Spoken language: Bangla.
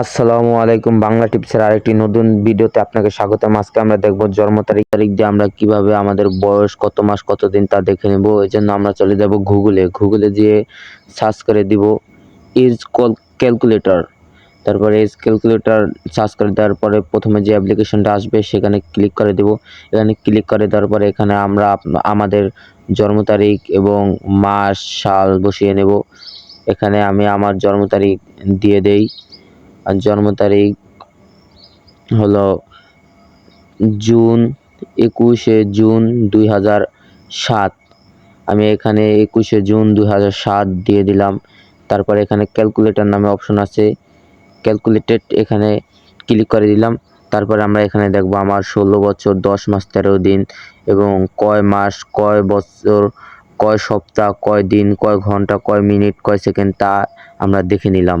আসসালামু আলাইকুম। বাংলা টিপসের আরেকটি নতুন ভিডিওতে আপনাকে স্বাগত আজকে আমরা দেখব জন্ম তারিখ তারিখ দিয়ে আমরা কীভাবে আমাদের বয়স, কত মাস, কত দিন তা দেখে নেব। এই জন্য আমরা চলে যাব গুগলে। গুগলে যেয়ে সার্চ করে দিব এজ ক্যালকুলেটর। তারপরে এজ ক্যালকুলেটর সার্চ করে দেওয়ার পরে প্রথমে যে অ্যাপ্লিকেশনটা আসবে সেখানে ক্লিক করে দেব। এখানে ক্লিক করে দেওয়ার পরে এখানে আমরা আমাদের জন্ম তারিখ এবং মাস, সাল বসিয়ে নেব। এখানে আমি আমার জন্ম তারিখ দিয়ে দেই। আর জন্ম তারিখ হলো জুন একুশে জুন দুই হাজার সাত। আমি এখানে একুশে জুন দুই হাজার সাত দিয়ে দিলাম। তারপরে এখানে ক্যালকুলেটর নামে অপশন আছে। ক্যালকুলেটেড এখানে ক্লিক করে দিলাম। তারপরে আমরা এখানে দেখব আমার ষোলো বছর, দশ মাস, তেরো দিন এবং কয় মাস, কয় বছর, কয় সপ্তাহ, কয় দিন, কয় ঘণ্টা, কয় মিনিট, কয় সেকেন্ড তা আমরা দেখে নিলাম।